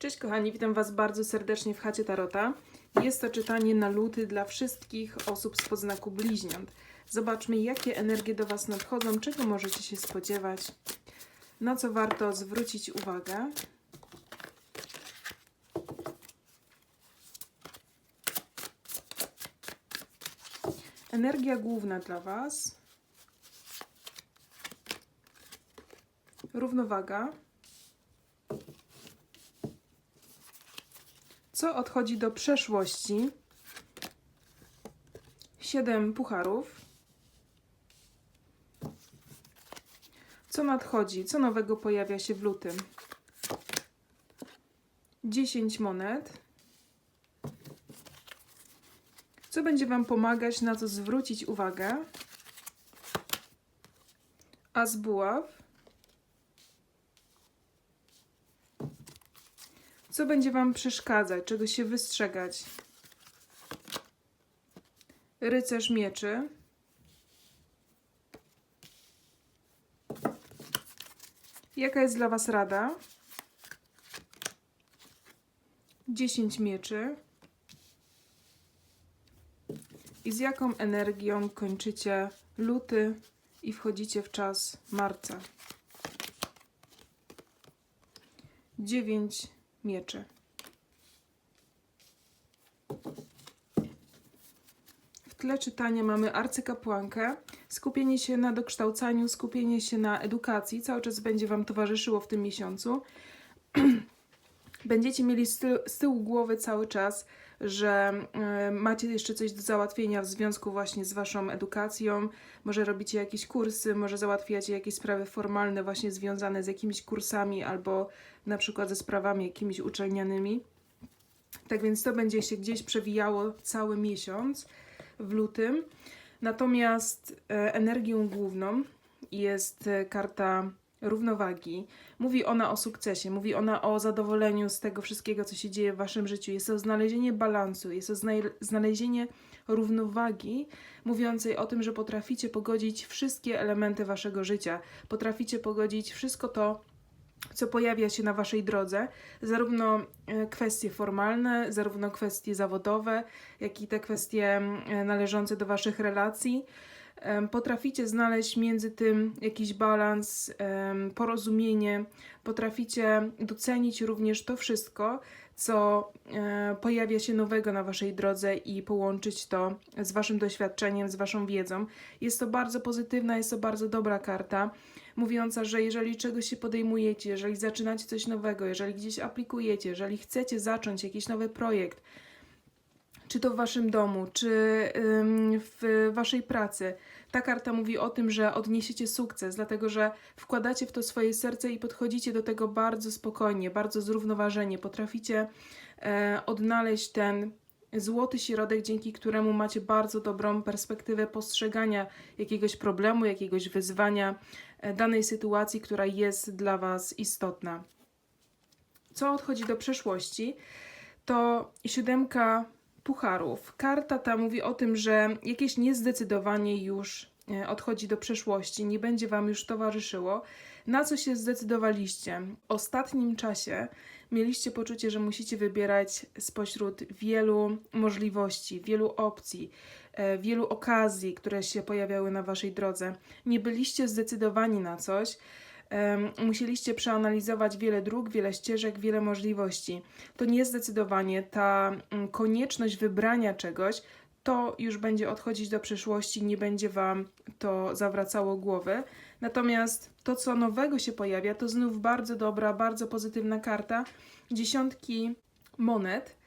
Cześć kochani, witam Was bardzo serdecznie w chacie Tarota. Jest to czytanie na luty dla wszystkich osób z podznaku bliźniąt. Zobaczmy, jakie energie do Was nadchodzą, czego możecie się spodziewać, na co warto zwrócić uwagę. Energia główna dla Was. Równowaga. Co odchodzi do przeszłości? Siedem pucharów. Co nadchodzi? Co nowego pojawia się w lutym? 10 monet. Co będzie Wam pomagać, na co zwrócić uwagę? As buław. Co będzie Wam przeszkadzać, czego się wystrzegać? Rycerz mieczy. Jaka jest dla Was rada? 10 mieczy. I z jaką energią kończycie luty i wchodzicie w czas marca? 9 mieczy. W tle czytania mamy arcykapłankę. Skupienie się na dokształcaniu, skupienie się na edukacji cały czas będzie Wam towarzyszyło w tym miesiącu. Będziecie mieli z tyłu, z tyłu głowy cały czas, że y, macie jeszcze coś do załatwienia w związku właśnie z Waszą edukacją. Może robicie jakieś kursy, może załatwiacie jakieś sprawy formalne właśnie związane z jakimiś kursami albo na przykład ze sprawami jakimiś uczelnianymi. Tak więc to będzie się gdzieś przewijało cały miesiąc w lutym. Natomiast e, energią główną jest e, karta równowagi. Mówi ona o sukcesie, mówi ona o zadowoleniu z tego wszystkiego, co się dzieje w waszym życiu. Jest to znalezienie balansu, jest to znalezienie równowagi, mówiącej o tym, że potraficie pogodzić wszystkie elementy waszego życia. Potraficie pogodzić wszystko to, co pojawia się na waszej drodze, zarówno e, kwestie formalne, zarówno kwestie zawodowe, jak i te kwestie e, należące do waszych relacji. Potraficie znaleźć między tym jakiś balans, porozumienie, potraficie docenić również to wszystko, co e, pojawia się nowego na waszej drodze i połączyć to z waszym doświadczeniem, z waszą wiedzą. Jest to bardzo pozytywna, jest to bardzo dobra karta mówiąca, że jeżeli czegoś się podejmujecie, jeżeli zaczynacie coś nowego, jeżeli gdzieś aplikujecie, jeżeli chcecie zacząć jakiś nowy projekt, czy to w waszym domu, czy w waszej pracy, ta karta mówi o tym, że odniesiecie sukces, dlatego że wkładacie w to swoje serce i podchodzicie do tego bardzo spokojnie, bardzo zrównoważenie. Potraficie e, odnaleźć ten złoty środek, dzięki któremu macie bardzo dobrą perspektywę postrzegania jakiegoś problemu, jakiegoś wyzwania, e, danej sytuacji, która jest dla Was istotna. Co odchodzi do przeszłości, to siódemka pucharów. Karta ta mówi o tym, że jakieś niezdecydowanie już e, odchodzi do przeszłości, nie będzie Wam już towarzyszyło. Na co się zdecydowaliście? W ostatnim czasie mieliście poczucie, że musicie wybierać spośród wielu możliwości, wielu opcji, e, wielu okazji, które się pojawiały na Waszej drodze. Nie byliście zdecydowani na coś. Musieliście przeanalizować wiele dróg, wiele ścieżek, wiele możliwości. To niezdecydowanie ta mm, konieczność wybrania czegoś, to już będzie odchodzić do przyszłości, nie będzie Wam to zawracało głowy. Natomiast to, co nowego się pojawia, to znów bardzo dobra, bardzo pozytywna karta. Dziesiątki monet.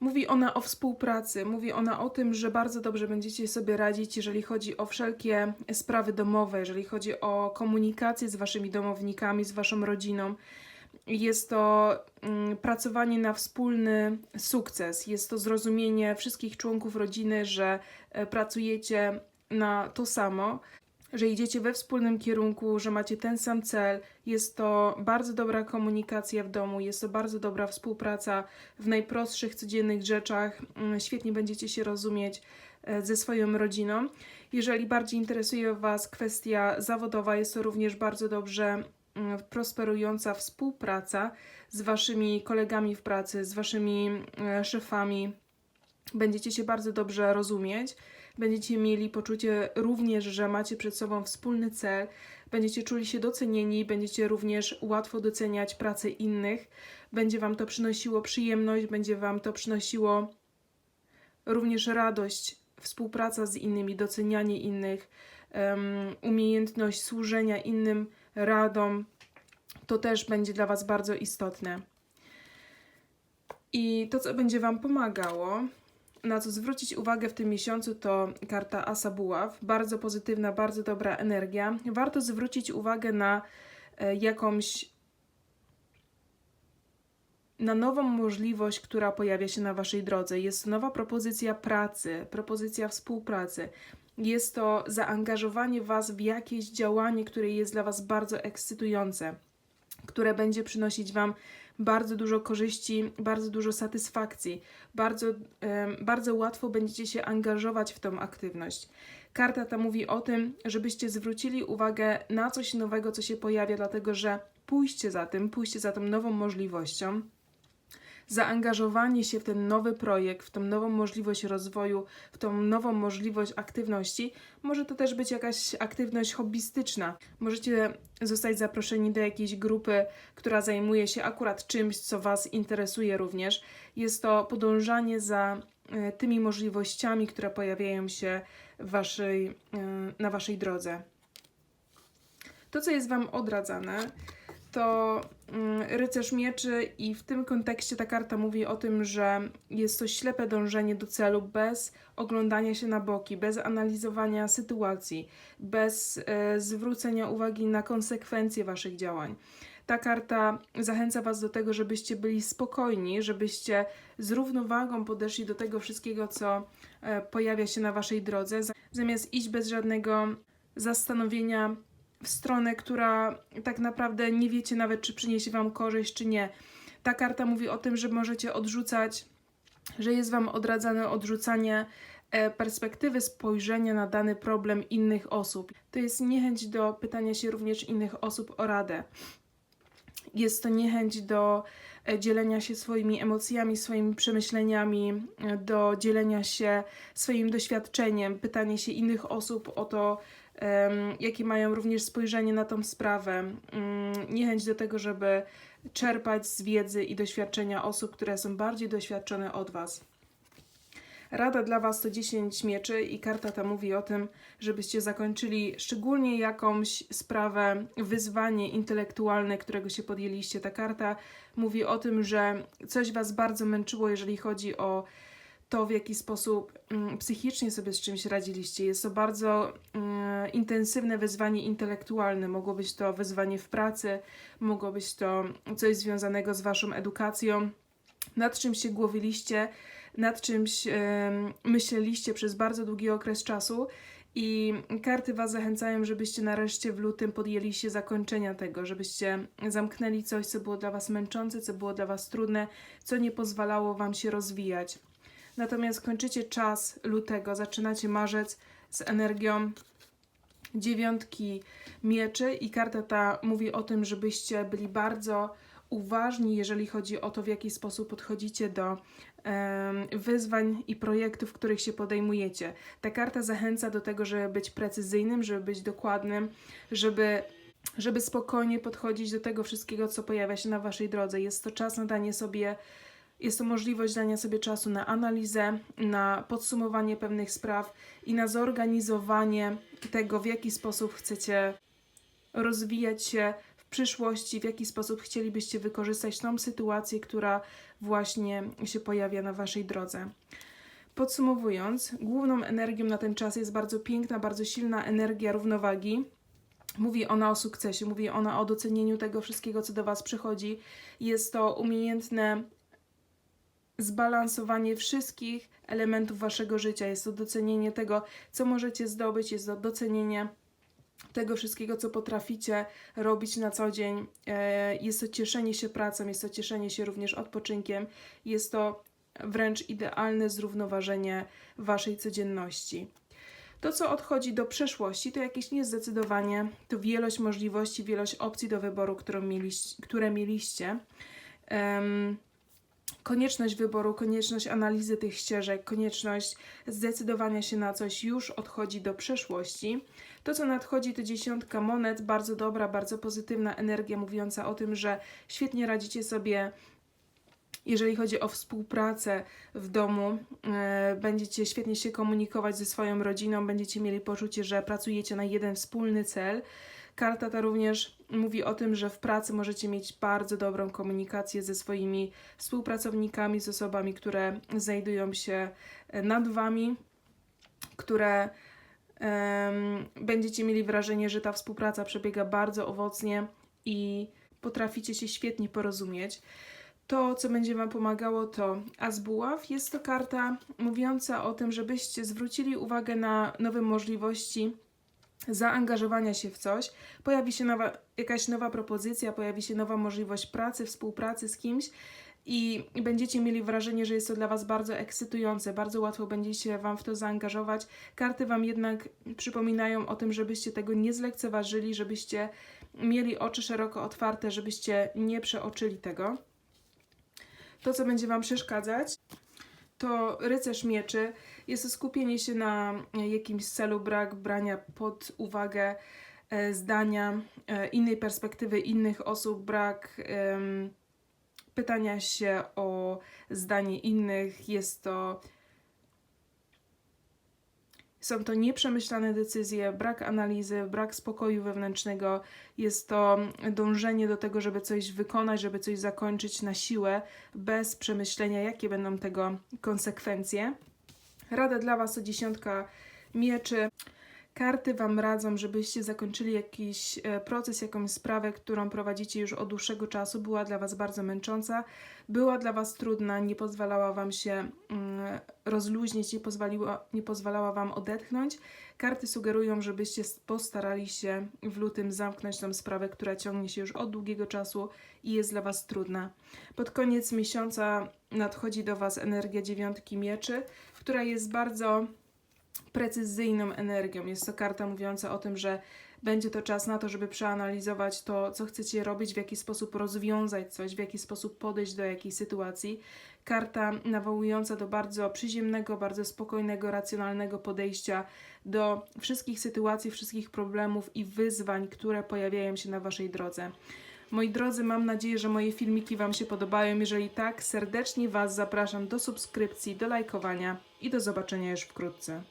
Mówi ona o współpracy, mówi ona o tym, że bardzo dobrze będziecie sobie radzić, jeżeli chodzi o wszelkie sprawy domowe, jeżeli chodzi o komunikację z waszymi domownikami, z waszą rodziną. Jest to mm, pracowanie na wspólny sukces, jest to zrozumienie wszystkich członków rodziny, że e, pracujecie na to samo, że idziecie we wspólnym kierunku, że macie ten sam cel. Jest to bardzo dobra komunikacja w domu, jest to bardzo dobra współpraca w najprostszych, codziennych rzeczach. Mm, Świetnie będziecie się rozumieć e, ze swoją rodziną. Jeżeli bardziej interesuje Was kwestia zawodowa, jest to również bardzo dobrze mm, prosperująca współpraca z waszymi kolegami w pracy, z waszymi e, szefami. Będziecie się bardzo dobrze rozumieć. Będziecie mieli poczucie również, że macie przed sobą wspólny cel. Będziecie czuli się docenieni, będziecie również łatwo doceniać pracę innych. Będzie wam to przynosiło przyjemność, będzie wam to przynosiło również radość, współpraca z innymi, docenianie innych, umiejętność służenia innym radom. To też będzie dla Was bardzo istotne. I to, co będzie Wam pomagało, na co zwrócić uwagę w tym miesiącu, to karta Asa Buław. Bardzo pozytywna, bardzo dobra energia. Warto zwrócić uwagę na e, jakąś na nową możliwość, która pojawia się na Waszej drodze. Jest nowa propozycja pracy, propozycja współpracy. Jest to zaangażowanie Was w jakieś działanie, które jest dla Was bardzo ekscytujące, które będzie przynosić Wam bardzo dużo korzyści, bardzo dużo satysfakcji. Bardzo, bardzo łatwo będziecie się angażować w tą aktywność. Karta ta mówi o tym, żebyście zwrócili uwagę na coś nowego, co się pojawia, dlatego że pójście za tym, pójście za tą nową możliwością, zaangażowanie się w ten nowy projekt, w tą nową możliwość rozwoju, w tą nową możliwość aktywności, może to też być jakaś aktywność hobbystyczna. Możecie zostać zaproszeni do jakiejś grupy, która zajmuje się akurat czymś, co Was interesuje również. Jest to podążanie za e, tymi możliwościami, które pojawiają się waszej, e, na Waszej drodze. To, co jest Wam odradzane, to mm, rycerz mieczy i w tym kontekście ta karta mówi o tym, że jest to ślepe dążenie do celu bez oglądania się na boki, bez analizowania sytuacji, bez e, zwrócenia uwagi na konsekwencje waszych działań. Ta karta zachęca was do tego, żebyście byli spokojni, żebyście z równowagą podeszli do tego wszystkiego, co e, pojawia się na waszej drodze, zamiast iść bez żadnego zastanowienia w stronę, która tak naprawdę nie wiecie nawet, czy przyniesie Wam korzyść, czy nie. Ta karta mówi o tym, że możecie odrzucać, że jest Wam odradzane odrzucanie e, perspektywy spojrzenia na dany problem innych osób. To jest niechęć do pytania się również innych osób o radę. Jest to niechęć do dzielenia się swoimi emocjami, swoimi przemyśleniami, e, do dzielenia się swoim doświadczeniem, pytanie się innych osób o to, jakie mają również spojrzenie na tą sprawę, mm, niechęć do tego, żeby czerpać z wiedzy i doświadczenia osób, które są bardziej doświadczone od Was. Rada dla Was to 10 mieczy i karta ta mówi o tym, żebyście zakończyli szczególnie jakąś sprawę, wyzwanie intelektualne, którego się podjęliście. Ta karta mówi o tym, że coś Was bardzo męczyło, jeżeli chodzi o to, w jaki sposób mm, psychicznie sobie z czymś radziliście. Jest to bardzo mm, intensywne wyzwanie intelektualne. Mogło być to wyzwanie w pracy, mogło być to coś związanego z Waszą edukacją, nad czymś się głowiliście, nad czymś myśleliście przez bardzo długi okres czasu. I karty Was zachęcają, żebyście nareszcie w lutym podjęli się zakończenia tego, żebyście zamknęli coś, co było dla Was męczące, co było dla Was trudne, co nie pozwalało Wam się rozwijać. Natomiast kończycie czas lutego, zaczynacie marzec z energią dziewiątki mieczy i karta ta mówi o tym, żebyście byli bardzo uważni, jeżeli chodzi o to, w jaki sposób podchodzicie do wyzwań i projektów, których się podejmujecie. Ta karta zachęca do tego, żeby być precyzyjnym, żeby być dokładnym, żeby żeby spokojnie podchodzić do tego wszystkiego, co pojawia się na Waszej drodze. Jest to czas na danie sobie jest to możliwość dania sobie czasu na analizę, na podsumowanie pewnych spraw i na zorganizowanie tego, w jaki sposób chcecie rozwijać się przyszłości, w jaki sposób chcielibyście wykorzystać tą sytuację, która właśnie się pojawia na Waszej drodze. Podsumowując, główną energią na ten czas jest bardzo piękna, bardzo silna energia równowagi. Mówi ona o sukcesie, mówi ona o docenieniu tego wszystkiego, co do Was przychodzi. Jest to umiejętne zbalansowanie wszystkich elementów waszego życia, jest to docenienie tego, co możecie zdobyć, jest to docenienie tego wszystkiego, co potraficie robić na co dzień. E, jest to cieszenie się pracą, jest to cieszenie się również odpoczynkiem, jest to wręcz idealne zrównoważenie waszej codzienności. To, co odchodzi do przeszłości, to jakieś niezdecydowanie, to wielość możliwości, wielość opcji do wyboru, którą mieliście, które mieliście. Em, konieczność wyboru, konieczność analizy tych ścieżek, konieczność zdecydowania się na coś już odchodzi do przeszłości. To, co nadchodzi, to dziesiątka monet, bardzo dobra, bardzo pozytywna energia, mówiąca o tym, że świetnie radzicie sobie jeżeli chodzi o współpracę w domu, e, będziecie świetnie się komunikować ze swoją rodziną, będziecie mieli poczucie, że pracujecie na jeden wspólny cel. Karta ta również mówi o tym, że w pracy możecie mieć bardzo dobrą komunikację ze swoimi współpracownikami, z osobami, które znajdują się e, nad wami, które em, będziecie mieli wrażenie, że ta współpraca przebiega bardzo owocnie i potraficie się świetnie porozumieć. To, co będzie Wam pomagało, to Azbuław. Jest to karta mówiąca o tym, żebyście zwrócili uwagę na nowe możliwości zaangażowania się w coś. Pojawi się nowa, jakaś nowa propozycja, pojawi się nowa możliwość pracy, współpracy z kimś i, będziecie mieli wrażenie, że jest to dla Was bardzo ekscytujące, bardzo łatwo będzie się Wam w to zaangażować. Karty Wam jednak przypominają o tym, żebyście tego nie zlekceważyli, żebyście mieli oczy szeroko otwarte, żebyście nie przeoczyli tego. To, co będzie Wam przeszkadzać, to rycerz mieczy. Jest skupienie się na jakimś celu, brak brania pod uwagę e, zdania, e, innej perspektywy innych osób, brak pytania się o zdanie innych. Jest to. Są to nieprzemyślane decyzje, brak analizy, brak spokoju wewnętrznego. Jest to dążenie do tego, żeby coś wykonać, żeby coś zakończyć na siłę, bez przemyślenia, jakie będą tego konsekwencje. Rada dla Was to dziesiątka mieczy. Karty Wam radzą, żebyście zakończyli jakiś e, proces, jakąś sprawę, którą prowadzicie już od dłuższego czasu. Była dla Was bardzo męcząca, była dla Was trudna, nie pozwalała Wam się mm, rozluźnić, nie, pozwoliła, nie pozwalała Wam odetchnąć. Karty sugerują, żebyście postarali się w lutym zamknąć tą sprawę, która ciągnie się już od długiego czasu i jest dla Was trudna. Pod koniec miesiąca nadchodzi do Was energia dziewiątki mieczy, która jest bardzo precyzyjną energią. Jest to karta mówiąca o tym, że będzie to czas na to, żeby przeanalizować to, co chcecie robić, w jaki sposób rozwiązać coś, w jaki sposób podejść do jakiejś sytuacji. Karta nawołująca do bardzo przyziemnego, bardzo spokojnego, racjonalnego podejścia do wszystkich sytuacji, wszystkich problemów i wyzwań, które pojawiają się na Waszej drodze. Moi drodzy, mam nadzieję, że moje filmiki Wam się podobają. Jeżeli tak, serdecznie Was zapraszam do subskrypcji, do lajkowania i do zobaczenia już wkrótce.